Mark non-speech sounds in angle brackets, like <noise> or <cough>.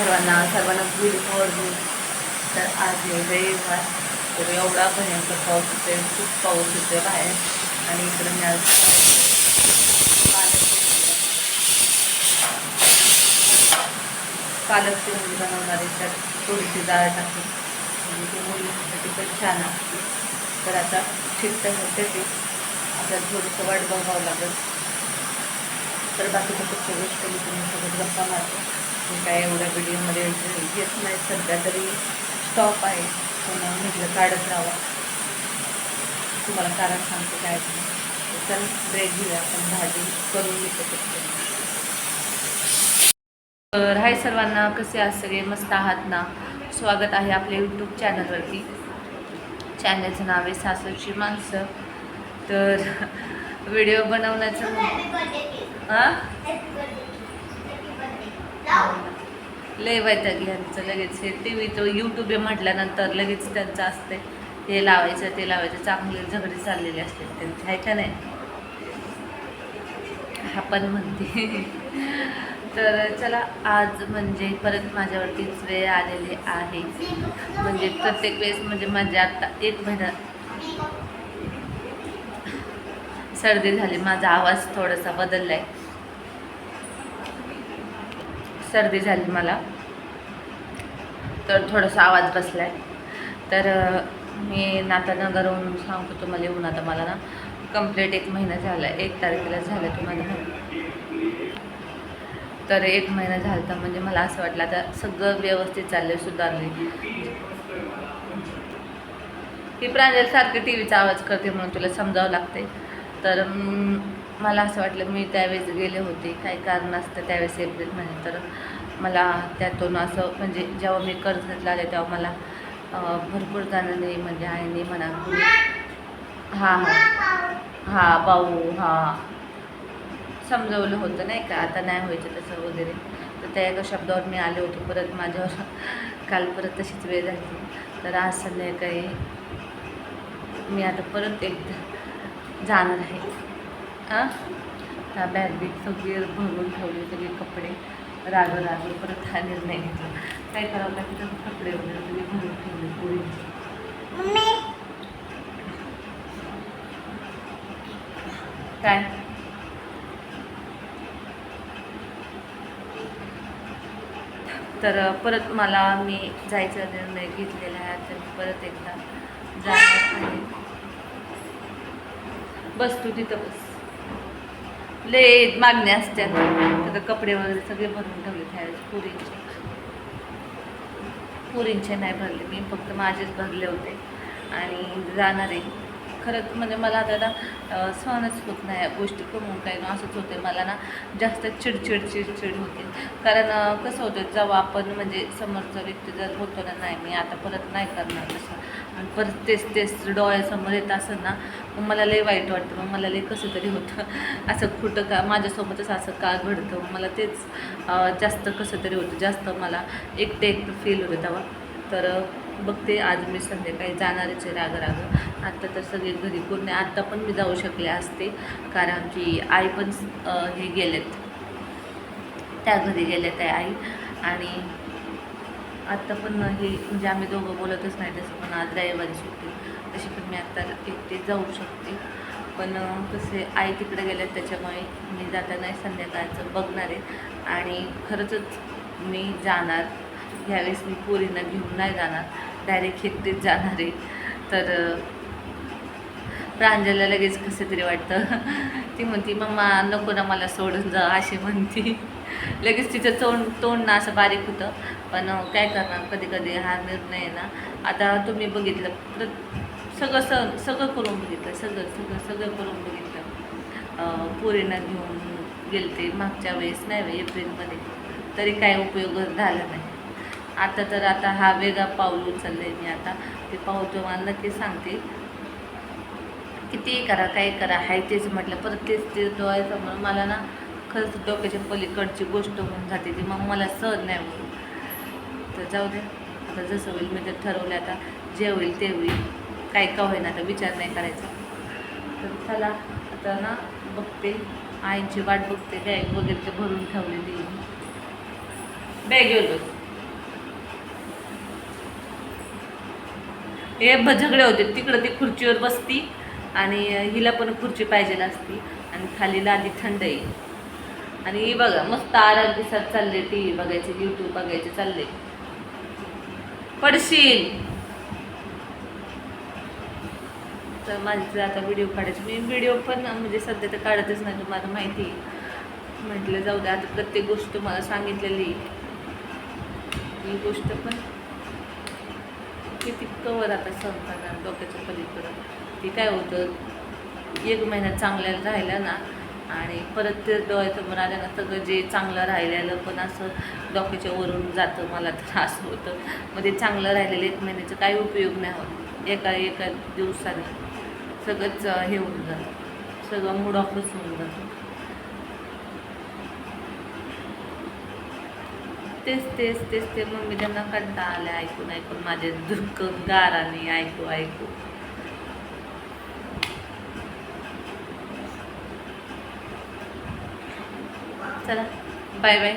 सर्वांना सर्वांना good morning तर आज आहे रविवार तर एवढा भयंकर पाऊस होते खूप पाऊस होते बाहेर. आणि इकडे मी आज पालक चिरंजी बनवणार आहे त्यात थोडीशी डाळ टाकली म्हणजे ती मुलीसाठी पण छान असते तर आता शिकता होते ते. आता थोडंसं वाट बघावं लागेल. तर बाकीच्या कुठच्या गोष्टी मी तुमच्यासोबत गप्पा मारतो. मी काय एवढ्या व्हिडिओमध्ये घेत नाही. सध्या तरी स्टॉप आहे. पुन्हा म्हटलं काढत राहावं. तुम्हाला कारण सांगते काय. तर चल ब्रेक घेऊया. आपण भाजी करून घेतो. तर हाय सर्वांना कसे आहात सगळे? मस्त आहात ना? स्वागत आहे आपल्या यूट्यूब चॅनलवरती चॅनलचं नाव आहे सासरची माणसं. तर <laughs> व्हिडिओ बनवण्याचं हां? लय वैताग यांचं लगेच हे टी व्हीचं यूट्यूब म्हटल्यानंतर लगेच त्यांचं असते हे लावायचं ते लावायचं. चांगले झगडे चाललेले असते त्यांचे. आहे का नाही? हा पण म्हणते. <laughs> तर चला आज म्हणजे परत माझ्यावरतीच वेळ आलेली आहे. म्हणजे प्रत्येक वेळेस म्हणजे माझ्या आत्ता एक महिना सर्दी झाली. माझा आवाज थोडासा बदलला आहे सर्दी झाली मला. तर थोडासा आवाज बसला आहे तर मी नातानगरहून सांगतो तुम्हाला येऊन आता मला ना कंप्लीट एक महिना झाला. एक तारखेला झालं तुम्हाला तर एक महिना झाला तर म्हणजे मला असं वाटलं आता सगळं व्यवस्थित चाललं सुधारले ही प्रांजल सारखी टी व्हीचा आवाज करते म्हणून तुला समजावं लागते तर मला असं वाटलं मी त्यावेळेस गेले होते. काही कारण असतं त्यावेळेस एप्रिल महिन्यात तर मला त्यातून असं म्हणजे जेव्हा मी कर्जतला आले तेव्हा मला भरपूर जणांनी म्हणजे आईने म्हणा हां हां हां भाऊ हां समजवलं होतं नाही का? आता नाही व्हायचं तसं वगैरे. तर त्या एका शब्दावर मी आले होते. परत माझ्यावर काल परत तशीच वेळ झाली. तर आज संध्याकाळी मी आता परत एकदा जाणार आहे. हां? त्या बॅग बीग सगळी भरून ठेवले सगळे कपडे. राग राग परत हा निर्णय घेतला. काय करावं लागतं? कपडे वगैरे सगळे भरून ठेवले पोरींचे काय? तर परत मला मी जायचा निर्णय घेतलेला आहे तर परत एकदा जाणार आहे. बस तू तिथं बस. लय मागण्या असतात आता कपडे वगैरे सगळे भरून ठेवले खायचे पुरींचे. पुरींचे नाही भरले मी फक्त माझेच भरले होते. आणि जाणार. आहे खरंच म्हणजे मला आता ना सहनच होत नाही या गोष्टी कमवून काही असंच होते मला ना जास्त चिडचिड चिडचिड होते. कारण कसं होतं जेव्हा आपण म्हणजे समोरचा व्यक्ती जर होतो ना नाही मी आता परत नाही करणार तसं. आणि परत तेच तेच डोळ्यासमोर येत असताना ना मग मला लय वाईट वाटतं. मग मला लय कसं तरी होतं. असं कुठं का माझ्यासोबतच असं का घडतं? मला तेच जास्त कसं तरी होतं. जास्त मला एकटे एकटं फील होतं तेव्हा. तर बघते आज मी संध्याकाळी जाणारच आहे राग राग आत्ता तर सगळे घरी पूर्ण आत्ता पण मी जाऊ शकले असते. कारण की आई पण हे गेलेत. त्या घरी गेल्यात आहे आई. आणि आत्ता पण हे म्हणजे आम्ही दोघं बोलतच नाही तसं पण आज रविवारी सुट्टी. तशी पण मी आत्ता एकटे जाऊ शकते. पण कसे आई तिकडे गेल्यात त्याच्यामुळे मी जाताना संध्याकाळचं बघणार आहे. आणि खरंचच मी जाणार. ह्यावेळेस मी पोरींना घेऊन नाही जाणार. डायरेक्ट एकटीच जाणार आहे. तर प्रांजलला लगेच कसं तरी वाटतं. ती म्हणती मम्मा नको ना मला सोडून जा अशी म्हणती. लगेच तिचं तोंड तोंड ना असं बारीक होतं. पण काय करणार? कधी कधी हा निर्णय ना. आता तुम्ही बघितलं प्रत सगळं स सगळं करून बघितलं सगळं सगळं सगळं करून बघितलं. अं, पोरींना घेऊन गेलते मागच्या वेळेस नाही व्हय, एप्रिलमध्ये. तरी काय उपयोग झाला नाही. आता तर आता हा वेगळा पाऊल उचललं आहे मी आता. ते पाऊल तुम्हाला नक्की सांगते. किती करा काय करा हाय तेच म्हटलं परत तेच ते डोळ्यासमोर मला ना खरंच डोक्याच्या पलीकडची गोष्ट होऊन जाते ती. मग मला सहज नाही होईल तर जाऊ दे. आता जसं होईल मी तर ठरवलं आता. जे होईल ते होईल. काय का होईना आता विचार नाही करायचा. तर चला आता ना बघते. आईंची वाट बघते. बॅग वगैरे ते भरून ठेवलेली बॅग येऊ बघ. हे झगडे होते. तिकडं ती खुर्चीवर बसती आणि हिला पण खुर्ची पाहिजे असती. आणि खाली लादी थंड येईल आणि ही बघा मस्त आराम दिसत चालले टी व्ही बघायचे यूट्यूब बघायचे चालले. पडशील. तर माझे आता व्हिडिओ काढायचे. मी व्हिडिओ पण म्हणजे सध्या तर काढतच नाही तुम्हाला माहिती म्हटलं जाऊ दे आता प्रत्येक गोष्ट मला सांगितलेली ही गोष्ट पण किती कवर आता संपणार डोक्याच्या पलीकडं. ते काय होतं एक महिन्यात चांगल्या राहिला ना आणि परत ते डोळ्यासमोर आल्यानं सगळं जे चांगलं राहिलेलं पण असं डोक्याच्या वरून जातं मला तर असं होतं. मग ते चांगलं राहिलेलं एक महिन्याचा काही उपयोग नाही होत. एका एका दिवसाने सगळंच हे होऊन जातं. सगळं मूड ऑफच होऊन जातं. तेच तेच तेच ते मग मी त्यांना कंटाळ आले ऐकून ऐकून. माझे दुःख गाराने ऐकू ऐकू. चला बाय बाय